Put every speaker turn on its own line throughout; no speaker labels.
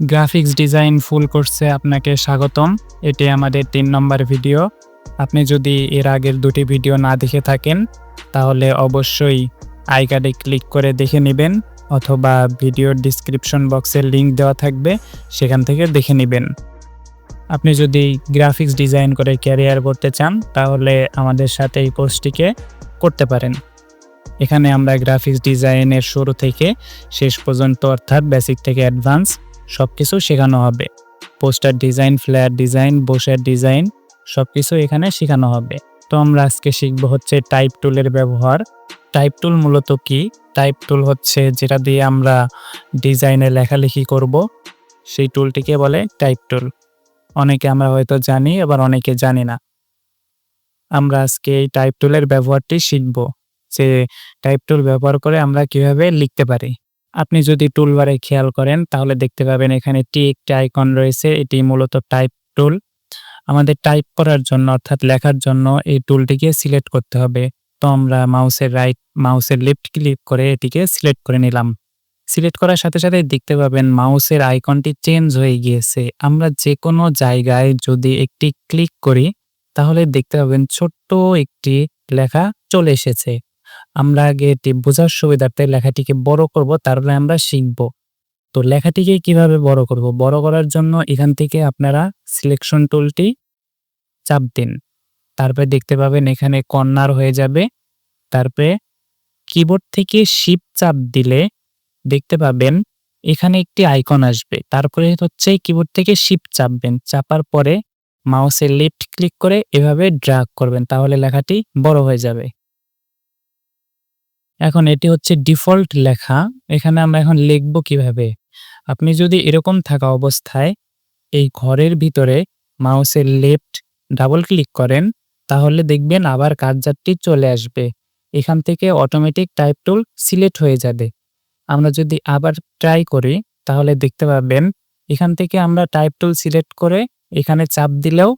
Graphics design ফুল কোর্সে আপনাকে স্বাগতম। এটি আমাদের তিন নম্বর ভিডিও আপনি যদি এর আগের দুটি ভিডিও না দেখে থাকেন, তাহলে অবশ্যই আই কার্ডে ক্লিক করে দেখে নেবেন, অথবা ভিডিওর ডিসক্রিপশন বক্সের লিংক দেওয়া থাকবে, সেখান থেকে দেখে নেবেন। আপনি যদি গ্রাফিক্স ডিজাইন করে ক্যারিয়ার করতে চান, তাহলে আমাদের সাথে এই কোর্সটিকে করতে পারেন। এখানে আমরা গ্রাফিক্স ডিজাইনের শুরু থেকে শেষ পর্যন্ত, অর্থাৎ বেসিক থেকে অ্যাডভান্স সব কিছু শেখানো হবে। পোস্টার ডিজাইন, ফ্ল্যাট ডিজাইন, বোসের ডিজাইন সব কিছু এখানে শেখানো হবে। তো আমরা আজকে শিখব হচ্ছে টাইপ টুলের ব্যবহার। টাইপ টুল মূলত কি? টাইপ টুল হচ্ছে যেটা দিয়ে আমরা ডিজাইনে লেখালেখি করব। সেই টুলটিকে বলে টাইপ টুল অনেকে আমরা হয়তো জানি, আবার অনেকে জানি না। আমরা আজকে এই টাইপ টুলের ব্যবহারটি শিখব। যে টাইপ টুল ব্যবহার করে আমরা কীভাবে লিখতে পারি। আপনি যদি টুলবারে খেয়াল করেন, তাহলে দেখতে পাবেন এখানে টি একটি আইকন রয়েছে। এটি মূলত টাইপ টুল আমাদের টাইপ করার জন্য, অর্থাৎ লেখার জন্য এই টুলটিকে সিলেক্ট করতে হবে। তো আমরা মাউসের রাইট মাউসের লেফট ক্লিক করে এটিকে সিলেক্ট করে নিলাম। সিলেক্ট করার সাথে সাথে দেখতে পাবেন মাউসের আইকনটি চেঞ্জ হয়ে গিয়েছে। আমরা যে কোনো জায়গায় যদি একটি ক্লিক করি, তাহলে দেখতে পাবেন ছোট্ট একটি লেখা চলে এসেছে। আমরা আগে এটি বোঝার সুবিধার্থে লেখাটিকে বড় করব, তারপরে আমরা শিখব। তো লেখাটিকে কীভাবে বড় করব? বড় করার জন্য এখান থেকে আপনারা সিলেকশন টুলটি চাপ দিন। তারপরে দেখতে পাবেন এখানে কর্নার হয়ে যাবে। তারপরে কিবোর্ড থেকে শিপ চাপ দিলে দেখতে পাবেন এখানে একটি আইকন আসবে। তারপরে হচ্ছে কিবোর্ড থেকে শিপ চাপবেন চাপার পরে মাউসের লেফট ক্লিক করে এভাবে ড্রাগ করবেন, তাহলে লেখাটি বড় হয়ে যাবে। এখন এটি হচ্ছে ডিফল্ট লেখা। এখানে আমরা এখন লিখব কীভাবে? আপনি যদি এরকম থাকা অবস্থায় এই ঘরের ভিতরে মাউসের লেফট ডাবল ক্লিক করেন, তাহলে দেখবেন আবার কার্যারটি চলে আসবে। এখান থেকে অটোমেটিক টাইপ টুল সিলেক্ট হয়ে যাবে। আমরা যদি আবার ট্রাই করি, তাহলে দেখতে পাবেন এখান থেকে আমরা টাইপ টুল সিলেক্ট করে এখানে চাপ দিলেও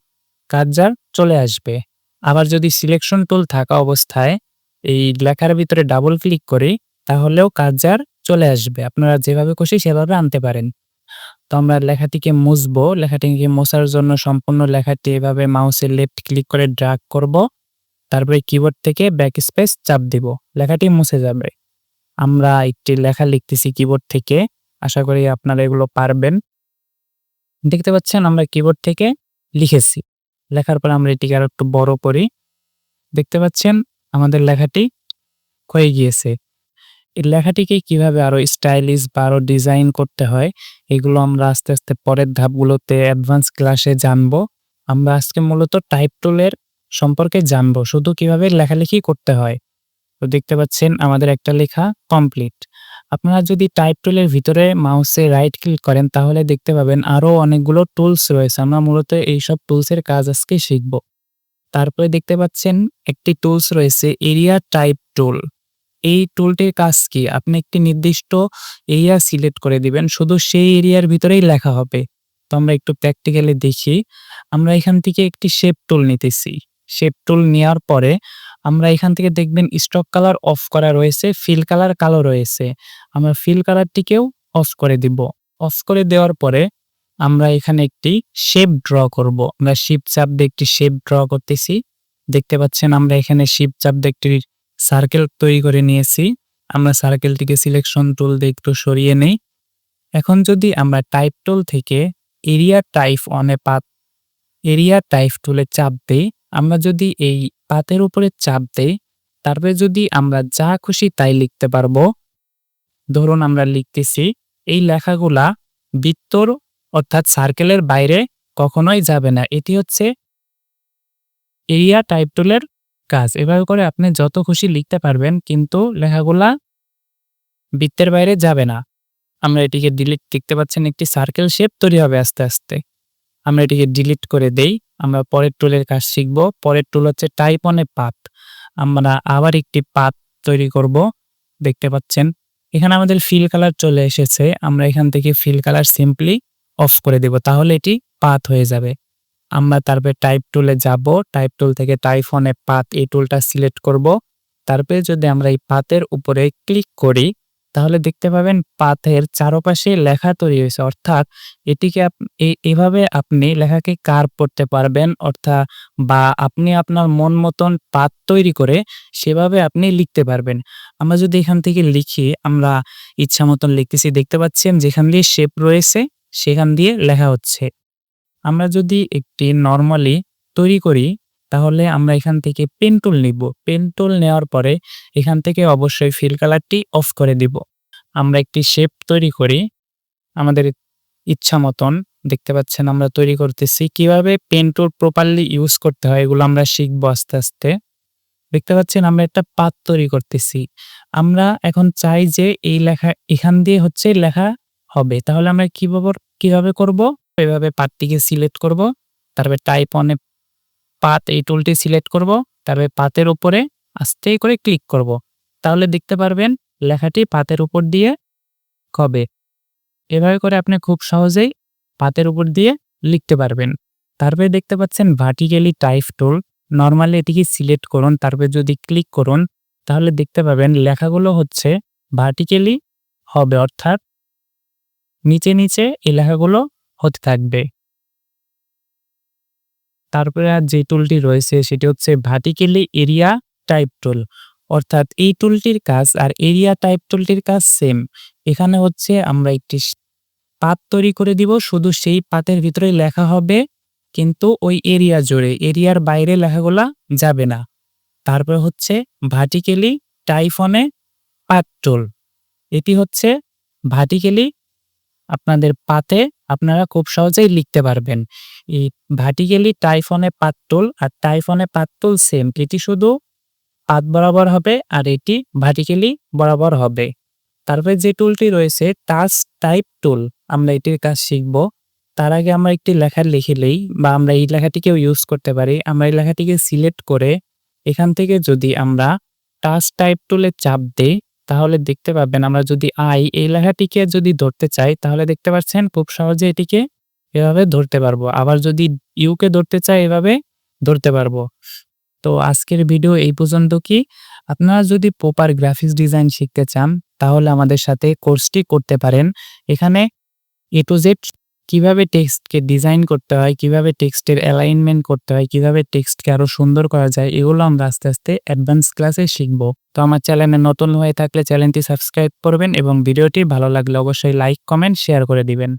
কার্যার চলে আসবে। আবার যদি সিলেকশন টুল থাকা অবস্থায় এই লেখার ভিতরে ডাবল ক্লিক করি তাহলেও কার্যার চলে আসবে। আপনারা যেভাবে খুশি সেভাবে আনতে পারেন। তো আমরা লেখাটিকে মুছবো। লেখাটিকে মোছার জন্য সম্পূর্ণ লেখাটি এভাবে মাউসের লেফট ক্লিক করে ড্রাগ করব। তারপরে কিবোর্ড থেকে ব্যাক স্পেস চাপ দিব। লেখাটি মুছে যাবে। আমরা একটি লেখা লিখতেছি কিবোর্ড থেকে। আশা করি আপনারা এগুলো পারবেন। দেখতে পাচ্ছেন আমরা কিবোর্ড থেকে লিখেছি। লেখার পর আমরা এটিকে আরও একটু বড় করি। দেখতে পাচ্ছেন আমাদের লেখাটি হয়ে গিয়েছে। এই লেখাটিকে কীভাবে আরও স্টাইলিশ বা আরও ডিজাইন করতে হয়, এগুলো আমরা আস্তে আস্তে পরের ধাপগুলোতে অ্যাডভান্স ক্লাসে জানব। আমরা আজকে মূলত টাইপ টুলের সম্পর্কে জানব, শুধু কীভাবে লেখালেখি করতে হয়। তো দেখতে পাচ্ছেন আমাদের একটা লেখা কমপ্লিট। আপনারা যদি টাইপ টুলের ভিতরে মাউসে রাইট ক্লিক করেন, তাহলে দেখতে পাবেন আরও অনেকগুলো টুলস রয়েছে। আমরা মূলত এইসব টুলসের কাজ আজকে শিখব। তারপরে দেখতে পাচ্ছেন একটি টুলস রয়েছে এরিয়া টাইপ টুল এই টুলটির কাজ কি? আপনি একটি নির্দিষ্ট এরিয়া সিলেক্ট করে দিবেন, শুধু সেই এরিয়ার ভিতরেই লেখা হবে। তো আমরা একটু প্র্যাকটিক্যালি দেখি। আমরা এখান থেকে একটি শেপ টুল নিতেছি। শেপ টুল নেওয়ার পরে আমরা এখান থেকে দেখবেন স্টক কালার অফ করা রয়েছে ফিল কালার কালো রয়েছে। আমরা ফিল কালারটিকেও অফ করে দিব। অফ করে দেওয়ার পরে আমরা এখানে একটি শেপ ড্র করব। আমরা শিপ চাপ দিয়ে একটি শেপ ড্র করতেছি। দেখতে পাচ্ছেন আমরা এখানে শিপ চাপ দিয়ে একটি সার্কেল তৈরি করে নিয়েছি। আমরা সার্কেলটিকে সিলেকশন টুল দিয়ে একটু সরিয়ে নেই। এখন যদি আমরা টাইপ টুল থেকে এরিয়া টাইপ অনে পাত এরিয়া টাইপ টুলে চাপ দিই, আমরা যদি এই পাতের উপরে চাপ দেই, তারপরে যদি আমরা যা খুশি তাই লিখতে পারব। ধরুন আমরা লিখতেছি, এই লেখাগুলা বৃত্তর অর্থাৎ সার্কেলের বাইরে কখনোই যাবে না। এটি হচ্ছে এরিয়া টাইপ টুলের কাজ। এভাবে করে আপনি যত খুশি লিখতে পারবেন, কিন্তু লেখাগুলা বৃত্তের বাইরে যাবে না। আমরা এটিকে ডিলিট দেখতে পাচ্ছেন, একটি সার্কেল শেপ তৈরি হবে আস্তে আস্তে। আমরা এটিকে ডিলিট করে দেই। আমরা পরের টুলের কাজ শিখব। পরের টুল হচ্ছে টাইপ অন পাত। আমরা আবার একটি পাত তৈরি করব। দেখতে পাচ্ছেন, এখানে আমাদের ফিল কালার চলে এসেছে। আমরা এখান থেকে ফিল কালার সিম্পলি অফ করে দেব, তাহলে এটি পাত হয়ে যাবে। আমরা তারপরে টাইপ টুলে যাব টাইপ টুল থেকে এ পাত এই টুলটা সিলেক্ট করব। তারপরে যদি আমরা এই পাতের উপরে ক্লিক করি, তাহলে দেখতে পাবেন পাথের চারপাশে লেখা তৈরি হয়েছে। অর্থাৎ এটিকে এভাবে আপনি লেখাকে কার করতে পারবেন, অর্থাৎ বা আপনি আপনার মন মতন পাত তৈরি করে সেভাবে আপনি লিখতে পারবেন। আমরা যদি এখান থেকে লিখি, আমরা ইচ্ছা মতন লিখতেছি, দেখতে পাচ্ছেন যেখান দিয়ে শেপ রয়েছে সেখান দিয়ে লেখা হচ্ছে। আমরা যদি একটি নর্মালি তৈরি করি, তাহলে আমরা এখান থেকে পেন টুল নিব। পেন টুল নেওয়ার পরে এখান থেকে অবশ্যই ফিল কালারটি অফ করে দিব। আমরা একটি শেপ তৈরি করি। আমাদের ইচ্ছা মতন, দেখতে পাচ্ছেন আমরা তৈরি করতেছি। কীভাবে পেন টুল প্রপারলি ইউজ করতে হয়, এগুলো আমরা শিখব আস্তে আস্তে। দেখতে পাচ্ছেন আমরা একটা পাত তৈরি করতেছি। আমরা এখন চাই যে এই লেখা এখান দিয়ে হচ্ছে লেখা হবে। তাহলে আমরা কীভাবে কীভাবে করব? এভাবে পাতটিকে সিলেক্ট করব। তারপরে টাইপ অনে পাত এই টুলটি সিলেক্ট করব। তারপরে পাতের উপরে আস্তে করে ক্লিক করব। তাহলে দেখতে পারবেন লেখাটি পাতের উপর দিয়ে হবে। এভাবে করে আপনি খুব সহজেই পাতের উপর দিয়ে লিখতে পারবেন। তারপরে দেখতে পাচ্ছেন ভার্টিক্যালি টাইপ টুল নর্মালি এটিকে সিলেক্ট করুন। তারপরে যদি ক্লিক করুন, তাহলে দেখতে পাবেন লেখাগুলো হচ্ছে ভার্টিক্যালি হবে, অর্থাৎ নিচে নিচে এই লেখাগুলো হতে থাকবে। তারপরে আর যে টুলটি রয়েছে সেটি হচ্ছে ভার্টিক্যালি এরিয়া টাইপ টুল অর্থাৎ এই টুলটির কাজ আর এরিয়া টাইপ টুলটির কাজ সেম এখানে হচ্ছে আমরা একটি পাত তৈরি করে দিব, শুধু সেই পাতের ভিতরে লেখা হবে, কিন্তু ওই এরিয়া জুড়ে, এরিয়ার বাইরে লেখাগুলা যাবে না। তারপর হচ্ছে ভার্টিক্যালি টাইফনে পাত টুল এটি হচ্ছে ভার্টিক্যালি আপনাদের পাতে আপনারা খুব সহজেই লিখতে পারবেন। এই ভার্টিক্যালি টাইফনে পাত টুল আর টাইফনে পাত টুল সেম এটি শুধু পাত বরাবর হবে আর এটি ভার্টিক্যালি বরাবর হবে। তারপরে যে টুলটি রয়েছে টাচ টাইপ টুল আমরা এটির কাজ শিখব। তার আগে আমরা একটি লেখা লিখিলেই বা আমরা এই লেখাটিকেও ইউজ করতে পারি। আমরা এই লেখাটিকে সিলেক্ট করে এখান থেকে যদি আমরা টাচ টাইপ টুলে চাপ দিই তাহলে দেখতে পাবেন আমরা যদি আই এই লেখাটিকে যদি ধরতে চাই, তাহলে দেখতে পাচ্ছেন খুব সহজে এটিকে এভাবে ধরতে পারব। আবার যদি ইউকে ধরতে চাই, এভাবে ধরতে পারব। তো আজকের ভিডিও এই পর্যন্ত কি? আপনারা যদি প্রপার গ্রাফিক্স ডিজাইন শিখতে চান, তাহলে আমাদের সাথে কোর্সটি করতে পারেন। এখানে এ টু জেড কীভাবে টেক্সটকে ডিজাইন করতে হয়, কীভাবে টেক্সটের অ্যালাইনমেন্ট করতে হয়, কীভাবে টেক্সটকে আরও সুন্দর করা যায়, এগুলো আমরা আস্তে আস্তে অ্যাডভান্স ক্লাসে শিখব। তো আমার চ্যানেলে নতুন হয়ে থাকলে চ্যানেলটি সাবস্ক্রাইব করবেন এবং ভিডিওটি ভালো লাগলে অবশ্যই লাইক, কমেন্ট, শেয়ার করে দিবেন।